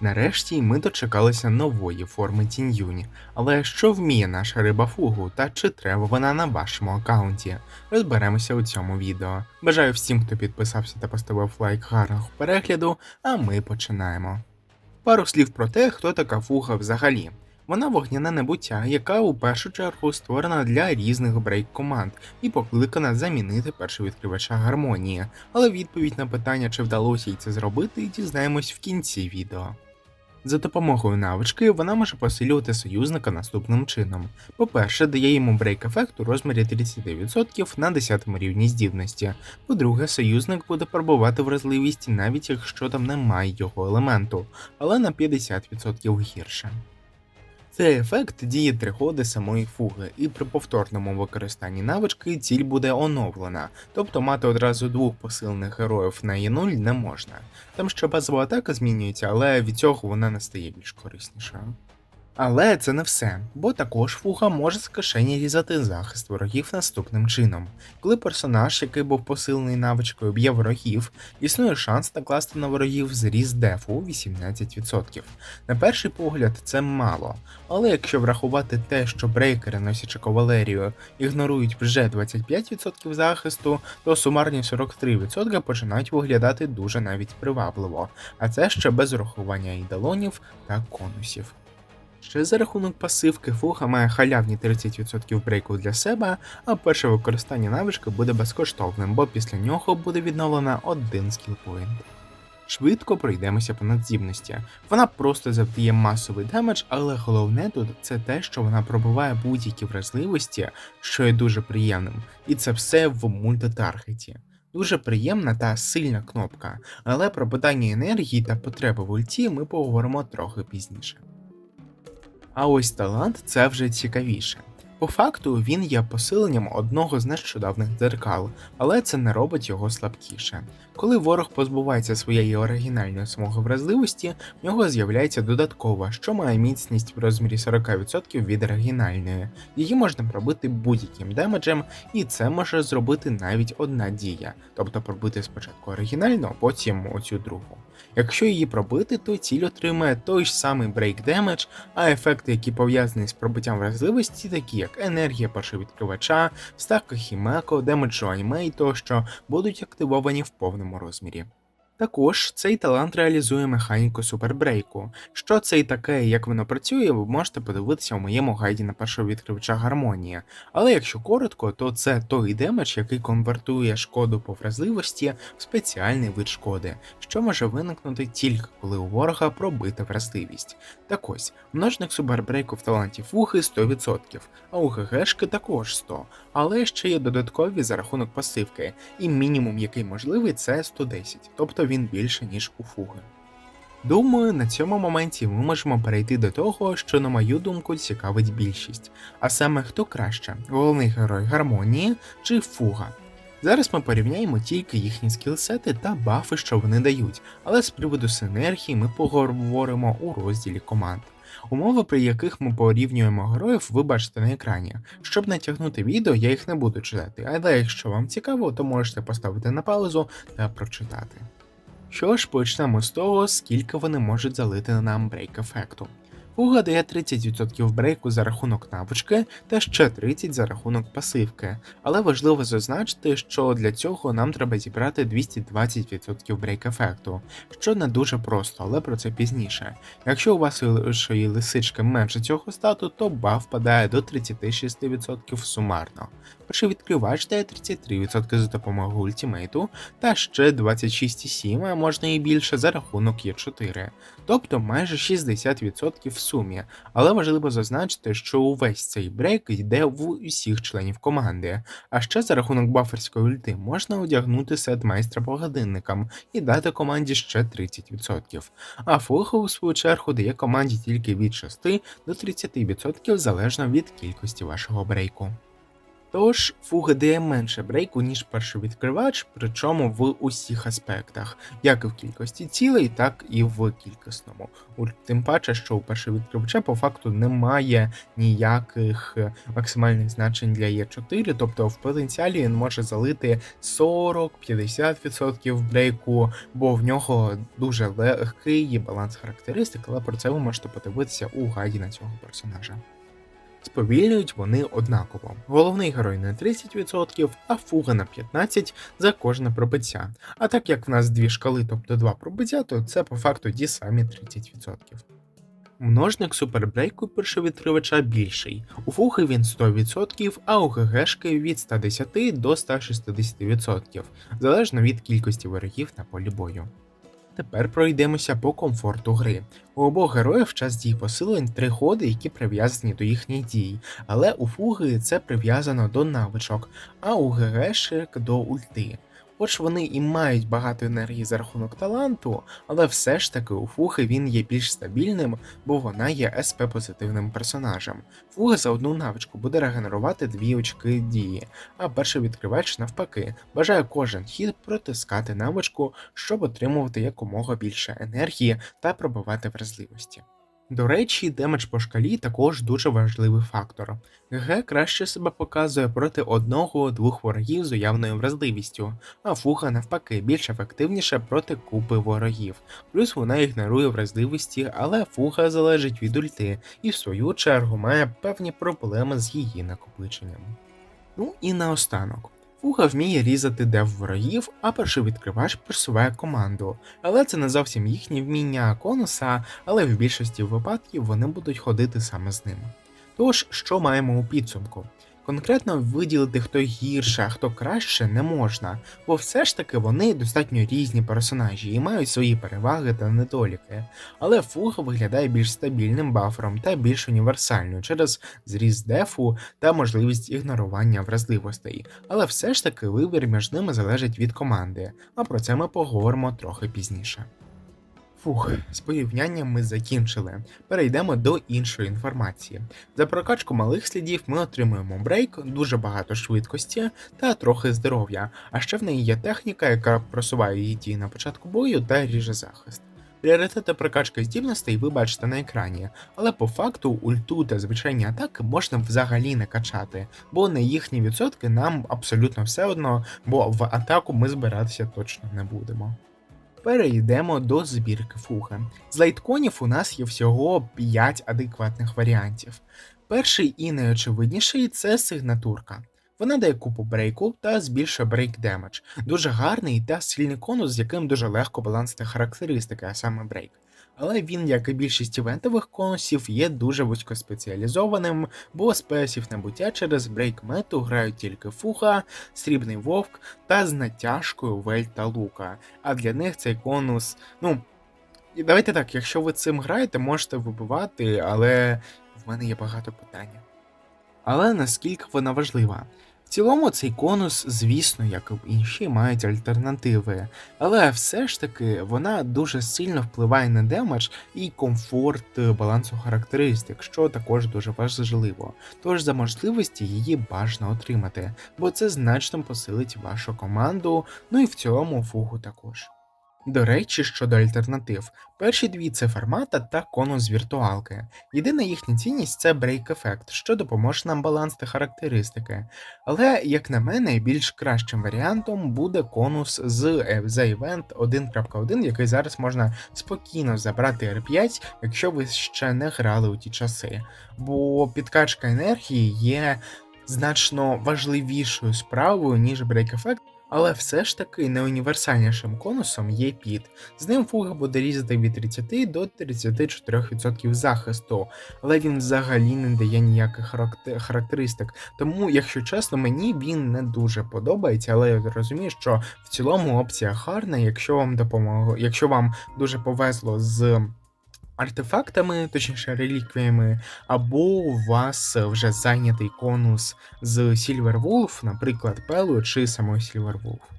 Нарешті ми дочекалися нової форми Тінь-Юнь. Але що вміє наша риба фугу та чи треба вона на вашому аккаунті? Розберемося у цьому відео. Бажаю всім, хто підписався та поставив лайк гарного перегляду, а ми починаємо. Пару слів про те, хто така фуга взагалі. Вона вогняне небуття, яка у першу чергу створена для різних брейк команд і покликана замінити першовідкривача гармонії. Але відповідь на питання, чи вдалося їй це зробити, дізнаємось в кінці відео. За допомогою навички вона може посилювати союзника наступним чином. По-перше, дає йому брейк-ефект у розмірі 30% на 10 рівні здібності. По-друге, союзник буде пробувати вразливість, навіть якщо там немає його елементу, але на 50% гірше. Цей ефект діє три ходи самої фуги, і при повторному використанні навички ціль буде оновлена, тобто мати одразу двох посилених героїв на Е0 не можна. Там ще базова атака змінюється, але від цього вона не стає більш кориснішою. Але це не все, бо також фуга може з кишені різати захист ворогів наступним чином. Коли персонаж, який був посилений навичкою, б'є ворогів, існує шанс накласти на ворогів зріз дефу 18%. На перший погляд це мало, але якщо врахувати те, що брейкери, носячи кавалерію, ігнорують вже 25% захисту, то сумарні 43% починають виглядати дуже навіть привабливо, а це ще без урахування ідолонів та конусів. Ще за рахунок пасивки фуга має халявні 30% брейку для себе, а перше використання навички буде безкоштовним, бо після нього буде відновлено один скілпоінт. Швидко пройдемося по надздібності. Вона просто завдає масовий демедж, але головне тут це те, що вона пробиває будь-які вразливості, що є дуже приємним, і це все в мультитаргеті. Дуже приємна та сильна кнопка, але про питання енергії та потреби в ульті ми поговоримо трохи пізніше. А ось талант це вже цікавіше. По факту він є посиленням одного з нещодавних дзеркал, але це не робить його слабкіше. Коли ворог позбувається своєї оригінальної смуги вразливості, в нього з'являється додаткова, що має міцність в розмірі 40% від оригінальної. Її можна пробити будь-яким демеджем, і це може зробити навіть одна дія, тобто пробити спочатку оригінальну, а потім оцю другу. Якщо її пробити, то ціль отримає той ж самий брейк демедж, а ефекти, які пов'язані з пробиттям вразливості, такі як енергія першовідкривача, ставка хімеко, демеджу анімей тощо, будуть активовані в повному розмірі. Також цей талант реалізує механіку супербрейку. Що це і таке, і як воно працює, ви можете подивитися у моєму гайді на першого відкривача гармонії. Але якщо коротко, то це той демедж, який конвертує шкоду по вразливості в спеціальний вид шкоди, що може виникнути тільки коли у ворога пробита вразливість. Так ось, множник супербрейку в таланті фуги 100%, а у ГГшки також 100%, але ще є додаткові за рахунок пасивки, і мінімум, який можливий, це 110, тобто він більше, ніж у фуги. Думаю, на цьому моменті ми можемо перейти до того, що, на мою думку, цікавить більшість, а саме хто краще, головний герой гармонії чи фуга. Зараз ми порівняємо тільки їхні скілсети та бафи, що вони дають, але з приводу синергії ми поговоримо у розділі команд. Умови, при яких ми порівнюємо героїв, ви бачите на екрані. Щоб натягнути відео, я їх не буду читати, але якщо вам цікаво, то можете поставити на паузу та прочитати. Що ж, почнемо з того, скільки вони можуть залити нам брейк ефекту. Фуга дає 30% брейку за рахунок навички та ще 30% за рахунок пасивки, але важливо зазначити, що для цього нам треба зібрати 220% брейк ефекту, що не дуже просто, але про це пізніше. Якщо у вас лишої лисички менше цього стату, то баф впадає до 36% сумарно. Перший відкривач дає 33% за допомогою ультимейту, та ще 26,7, а можна і більше за рахунок Є4, тобто майже 60% в сумі. Але важливо зазначити, що увесь цей брейк йде в усіх членів команди. А ще за рахунок баферської ульти можна одягнути сет майстра по годинникам і дати команді ще 30%. А фуга, у свою чергу, дає команді тільки від 6 до 30% залежно від кількості вашого брейку. Тож фуга дає менше брейку, ніж першовідкривач, причому в усіх аспектах, як і в кількості цілей, так і в кількісному. Тим паче, що у першовідкривача по факту немає ніяких е, максимальних значень для Е4, тобто в потенціалі він може залити 40-50% брейку, бо в нього дуже легкий баланс характеристик, але про це ви можете подивитися у гайді на цього персонажа. Сповільнюють вони однаково. Головний герой на 30%, а фуга на 15% за кожне пробиття. А так як в нас дві шкали, тобто два пробиття, то це по факту ті самі 30%. Множник супербрейку першовідкривача більший. У фуги він 100%, а у ГГшки від 110 до 160%, залежно від кількості ворогів на полі бою. Тепер пройдемося по комфорту гри. У обох героїв час дій посилень три ходи, які прив'язані до їхніх дій, але у фуги це прив'язано до навичок, а у ГГшек до ульти. Хоч вони і мають багато енергії за рахунок таланту, але все ж таки у Фуги він є більш стабільним, бо вона є СП-позитивним персонажем. Фуга за одну навичку буде регенерувати дві очки дії, а перший відкривач навпаки бажає кожен хід протискати навичку, щоб отримувати якомога більше енергії та пробивати вразливості. До речі, демедж по шкалі також дуже важливий фактор. ГГ краще себе показує проти одного-двох ворогів з уявною вразливістю, а фуга навпаки більш ефективніша проти купи ворогів. Плюс вона ігнорує вразливості, але фуга залежить від ульти і в свою чергу має певні проблеми з її накопиченням. Ну і наостанок. Фуга вміє різати дев ворогів, а перший відкривач просуває команду. Але це не зовсім їхнє вміння конуса, але в більшості випадків вони будуть ходити саме з ним. Тож, що маємо у підсумку? Конкретно виділити хто гірше, а хто краще не можна, бо все ж таки вони достатньо різні персонажі і мають свої переваги та недоліки. Але фуга виглядає більш стабільним бафером та більш універсальною через зріст дефу та можливість ігнорування вразливостей. Але все ж таки вибір між ними залежить від команди, а про це ми поговоримо трохи пізніше. Фух, з порівнянням ми закінчили. Перейдемо до іншої інформації. За прокачку малих слідів ми отримуємо брейк, дуже багато швидкості та трохи здоров'я, а ще в неї є техніка, яка просуває її дії на початку бою та ріже захист. Пріоритети прокачки здібностей ви бачите на екрані, але по факту ульту та звичайні атаки можна взагалі не качати, бо на їхні відсотки нам абсолютно все одно, бо в атаку ми збиратися точно не будемо. Перейдемо до збірки фуги. З лайтконів у нас є всього 5 адекватних варіантів. Перший і найочевидніший це сигнатурка. Вона дає купу брейку та збільшує брейк демедж. Дуже гарний та сильний конус, з яким дуже легко балансити характеристики, а саме брейк. Але він, як і більшість івентових конусів, є дуже вузькоспеціалізованим, бо спесів набуття через брейк мету грають тільки фуга, срібний вовк та з натяжкою Вель та Лука. А для них цей конус, ну. І давайте так, якщо ви цим граєте, можете вибивати, але в мене є багато питань. Але наскільки вона важлива? В цілому цей конус, звісно, як і інші, мають альтернативи, але все ж таки вона дуже сильно впливає на демедж і комфорт балансу характеристик, що також дуже важливо. Тож за можливості її бажано отримати, бо це значно посилить вашу команду, ну і в цілому фугу також. До речі, щодо альтернатив, перші дві це формата та конус віртуалки. Єдина їхня цінність це брейк ефект, що допоможе нам балансити характеристики. Але, як на мене, більш кращим варіантом буде конус з The Event 1.1, який зараз можна спокійно забрати R5, якщо ви ще не грали у ті часи. Бо підкачка енергії є значно важливішою справою, ніж брейк ефект. Але все ж таки найуніверсальнішим конусом є піт. З ним фуга буде різати від 30 до 34% захисту, але він взагалі не дає ніяких характеристик. Тому, якщо чесно, мені він не дуже подобається, але я розумію, що в цілому опція гарна, якщо вам допомогло, якщо вам дуже повезло з. Артефактами, точніше реліквіями, або у вас вже зайнятий конус з Silver Wolf, наприклад, Пелу чи самої Silver Wolf.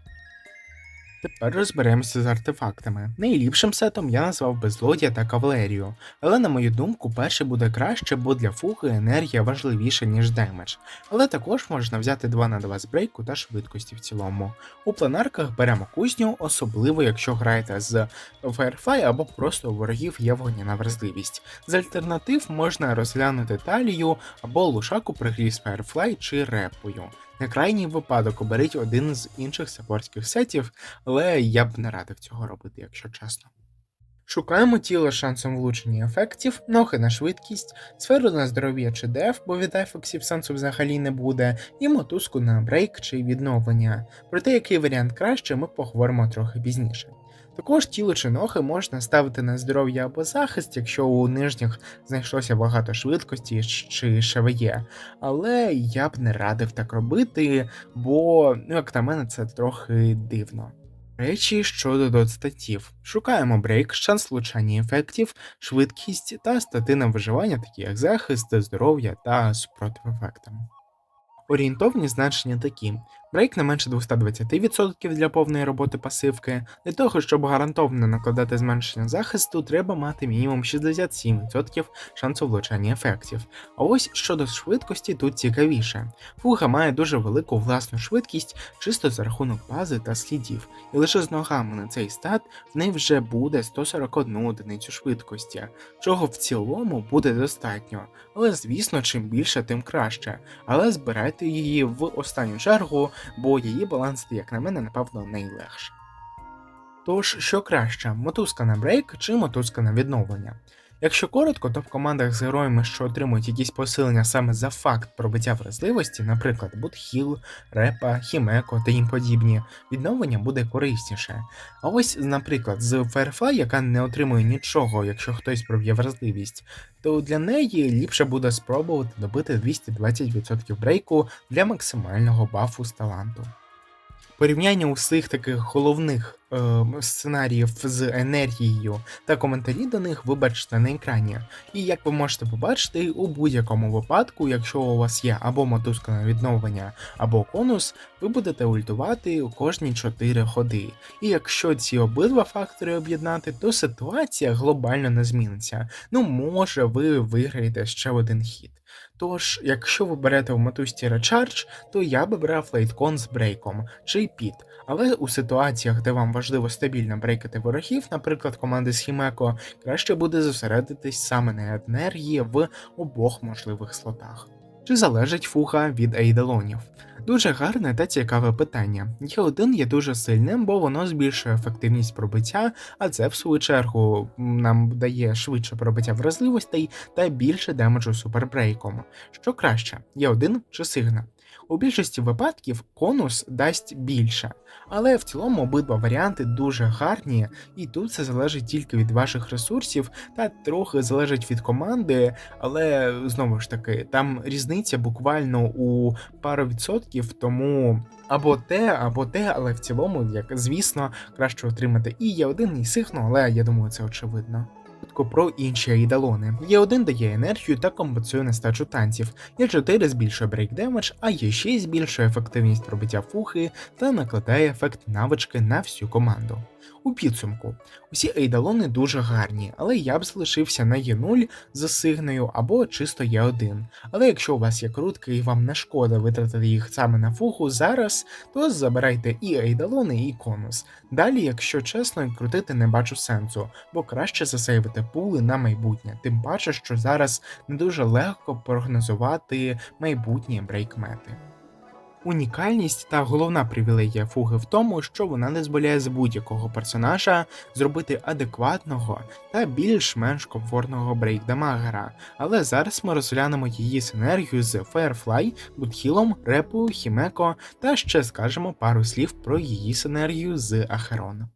Тепер розберемося з артефактами. Найліпшим сетом я назвав безлодя та кавалерію, але на мою думку, перший буде краще, бо для фуги енергія важливіша, ніж демедж. Але також можна взяти 2 на 2 з брейку та швидкості в цілому. У планарках беремо кузню, особливо якщо граєте з Firefly або просто у ворогів є вогняна вразливість. З альтернатив можна розглянути талію або лушаку при грі з Firefly чи репою. На крайній випадок оберіть один з інших саппортських сетів, але я б не радив цього робити, якщо чесно. Шукаємо тіло з шансом влучення ефектів, ноги на швидкість, сферу на здоров'я чи деф, бо від ефексів сенсу взагалі не буде, і мотузку на брейк чи відновлення. Про те, який варіант краще, ми поговоримо трохи пізніше. Також тіло чи ноги можна ставити на здоров'я або захист, якщо у нижніх знайшлося багато швидкості чи ШВЄ, але я б не радив так робити, бо, ну як на мене, це трохи дивно. Речі щодо додстатів. Шукаємо брейк, шанс влучання ефектів, швидкість та стати на виживання, такі як захист, здоров'я та супротив ефектам. Орієнтовні значення такі: брейк не менше 220% для повної роботи пасивки. Для того, щоб гарантовано накладати зменшення захисту, треба мати мінімум 67% шансу влучання ефектів. А ось щодо швидкості тут цікавіше. Фуга має дуже велику власну швидкість чисто за рахунок бази та слідів, і лише з ногами на цей стат в неї вже буде 141 одиницю швидкості, чого в цілому буде достатньо. Але звісно, чим більше, тим краще. Але збирайте її в останню чергу, бо її баланс, як на мене, напевно, найлегше. Тож, що краще, мотузка на брейк чи мотузка на відновлення? Якщо коротко, то в командах з героями, що отримують якісь посилення саме за факт пробиття вразливості, наприклад, Будхіл, Репа, Хімеко та їм подібні, відновлення буде корисніше. А ось, наприклад, з Firefly, яка не отримує нічого, якщо хтось проб'є вразливість, то для неї ліпше буде спробувати добити 220% брейку для максимального бафу з таланту. Порівняння усіх таких головних е, сценаріїв з енергією та коментарі до них ви бачите на екрані. І як ви можете побачити, у будь-якому випадку, якщо у вас є або мотузка на відновлення, або конус, ви будете ультувати кожні 4 ходи. І якщо ці обидва фактори об'єднати, то ситуація глобально не зміниться. Ну, може, ви виграєте ще один хід. Тож, якщо ви берете в мотузці Recharge, то я би брав лейткон з брейком чи піт. Але у ситуаціях, де вам важливо стабільно брейкати ворогів, наприклад, команди з Хімеко, краще буде зосередитись саме на енергії в обох можливих слотах. Чи залежить фуга від ейделонів? Дуже гарне та цікаве питання. Є один є дуже сильним, бо воно збільшує ефективність пробиття, а це в свою чергу нам дає швидше пробиття вразливостей та більше демеджу супербрейком. Що краще, є один чи сигна? У більшості випадків конус дасть більше, але в цілому обидва варіанти дуже гарні, і тут це залежить тільки від ваших ресурсів та трохи залежить від команди, але знову ж таки, там різниця буквально у пару відсотків, тому або те, або те, але в цілому, як звісно, краще отримати і є один, і сихну, але я думаю, це очевидно. Коротко про інші айдалони. Є 1 дає енергію та компенсує нестачу танців, є 4 збільшує брейк демедж, а є 6 збільшує ефективність пробиття фухи та накладає ефект навички на всю команду. У підсумку, усі ейдалони дуже гарні, але я б залишився на Є0 з сигною або чисто Є1. Але якщо у вас є крутки і вам не шкода витратити їх саме на фуху зараз, то забирайте і ейдалони, і конус. Далі, якщо чесно, крутити не бачу сенсу, бо краще засейвити пули на майбутнє, тим паче, що зараз не дуже легко прогнозувати майбутні брейкмети. Унікальність та головна привілегія фуги в тому, що вона дозволяє з будь-якого персонажа зробити адекватного та більш-менш комфортного брейкдамагера. Але зараз ми розглянемо її синергію з Firefly, Будхілом, Репу, Хімеко та ще скажемо пару слів про її синергію з Ахерон.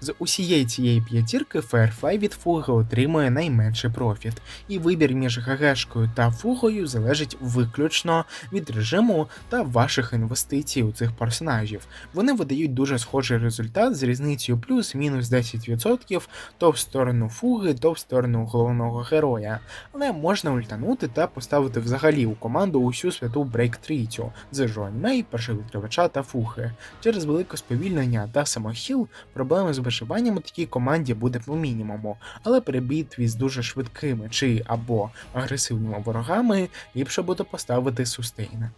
З усієї цієї п'ятірки Firefly від фуги отримує найменший профіт, і вибір між ГГшкою та фугою залежить виключно від режиму та ваших інвестицій у цих персонажів. Вони видають дуже схожий результат з різницею плюс-мінус 10% то в сторону фуги, то в сторону головного героя. Але можна ультанути та поставити взагалі у команду усю святу брейк трійцю з Жоаньмей, першовідкривача та фуги. Через велике сповільнення та самохіл проблеми з виживанням у такій команді буде по мінімуму, але при перебій з дуже швидкими чи або агресивними ворогами ліпше буде поставити сустейна.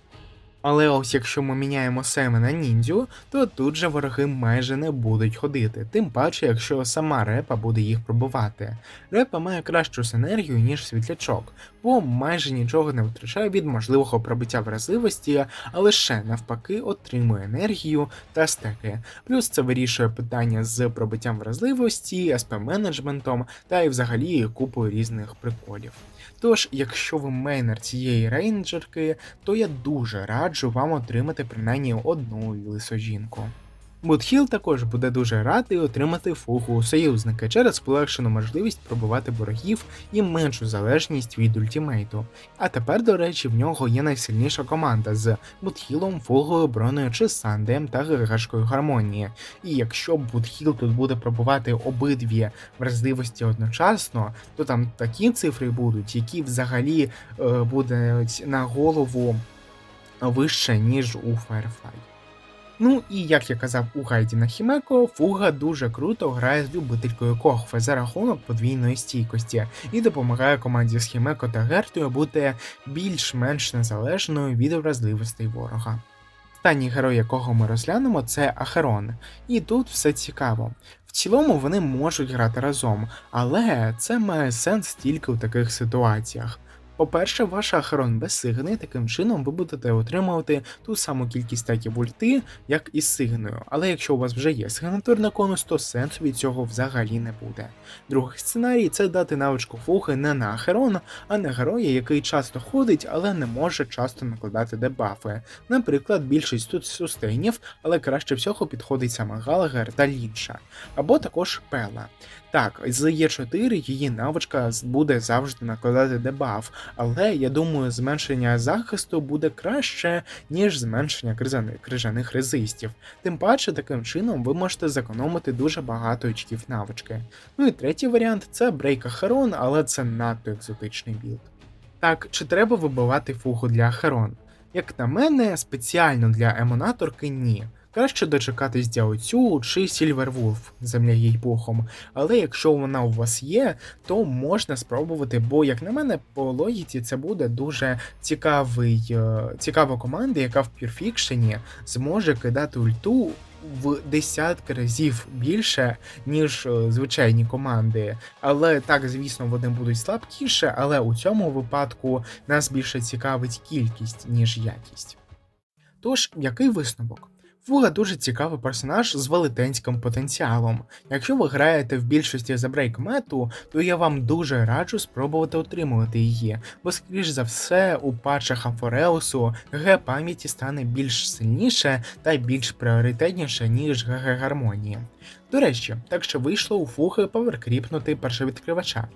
Але ось якщо ми міняємо Семи на ніндзю, то тут же вороги майже не будуть ходити, тим паче, якщо сама репа буде їх пробувати. Репа має кращу синергію, ніж світлячок, бо майже нічого не втрачає від можливого пробиття вразливості, а лише навпаки отримує енергію та стеки. Плюс це вирішує питання з пробиттям вразливості, СП менеджментом та й взагалі купою різних приколів. Тож, якщо ви мейнер цієї рейнджерки, то я дуже раджу вам отримати принаймні одну лисожінку. Будхіл також буде дуже радий отримати фугу у союзника через полегшену можливість пробувати ворогів і меншу залежність від ультімейту. А тепер, до речі, в нього є найсильніша команда з Будхілом, фугою, броною чи Сандем та Гагашкою гармонії. І якщо Будхіл тут буде пробувати обидві вразливості одночасно, то там такі цифри будуть, які взагалі е, будуть на голову вище, ніж у Firefly. Ну і як я казав у гайді на Хімеко, фуга дуже круто грає з любителькою Кохфе за рахунок подвійної стійкості і допомагає команді з Хімеко та Гертою бути більш-менш незалежною від вразливостей ворога. Останній герой, якого ми розглянемо, це Ахерон, і тут все цікаво. В цілому вони можуть грати разом, але це має сенс тільки у таких ситуаціях. По-перше, ваш охорон без сигни, таким чином ви будете отримувати ту саму кількість стаків ульти, як і з сигною. Але якщо у вас вже є сигнатурна конус, то сенсу від цього взагалі не буде. Другий сценарій це дати навичку фуги не на Ахерона, а на героя, який часто ходить, але не може часто накладати дебафи. Наприклад, більшість тут сустейнів, але краще всього підходить саме Галагер та Лінша, або також Пела. Так, з Е4 її навичка буде завжди накладати дебаф, але я думаю, зменшення захисту буде краще, ніж зменшення крижаних, резистів. Тим паче, таким чином ви можете зекономити дуже багато очків навички. Ну і третій варіант це Брейк Ахерон, але це надто екзотичний білд. Так, чи треба вибивати фугу для Ахерон? Як на мене, спеціально для емонаторки ні. Краще дочекатись Дяоцю чи Сільвервулф, земля їй богом. Але якщо вона у вас є, то можна спробувати, бо, як на мене, по логіці це буде дуже цікавий, е, цікава команда, яка в пірфікшені зможе кидати ульту. В десятки разів більше, ніж е, звичайні команди. Але так, звісно, вони будуть слабкіше, але у цьому випадку нас більше цікавить кількість, ніж якість. Тож, який висновок? Фуга дуже цікавий персонаж з велетенським потенціалом. Якщо ви граєте в більшості за брейк-мету, то я вам дуже раджу спробувати отримувати її, бо, скоріш за все, у патчах Амфореусу ГГ пам'яті стане більш сильніше та більш пріоритетніше, ніж ГГ гармонії. До речі, так що вийшло у фуги поверкріпнути першовідкривача.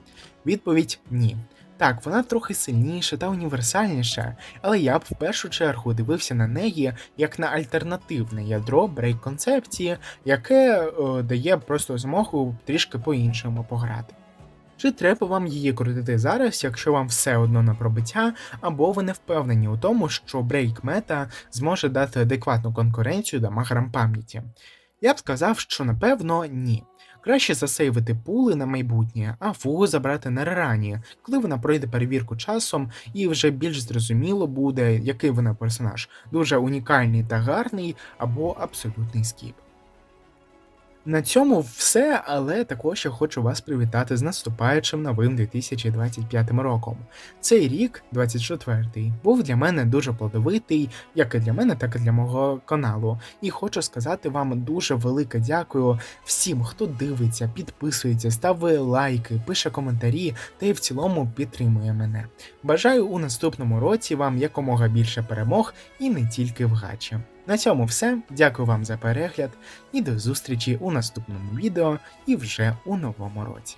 Відповідь ні. Так, вона трохи сильніша та універсальніша, але я б в першу чергу дивився на неї як на альтернативне ядро брейк концепції, яке е, дає просто змогу трішки по-іншому пограти. Чи треба вам її крутити зараз, якщо вам все одно на пробиття, або ви не впевнені у тому, що брейк мета зможе дати адекватну конкуренцію дамагерам пам'яті? Я б сказав, що напевно ні. Краще засейвити пули на майбутнє, а фугу забрати на рерані, коли вона пройде перевірку часом, і вже більш зрозуміло буде, який вона персонаж, дуже унікальний та гарний, або абсолютний скіп. На цьому все, але також я хочу вас привітати з наступаючим новим 2025 роком. Цей рік, 24-й, був для мене дуже плодовитий, як і для мене, так і для мого каналу. І хочу сказати вам дуже велике дякую всім, хто дивиться, підписується, ставить лайки, пише коментарі та й в цілому підтримує мене. Бажаю у наступному році вам якомога більше перемог і не тільки в гачі. На цьому все. Дякую вам за перегляд і до зустрічі у наступному відео і вже у новому році.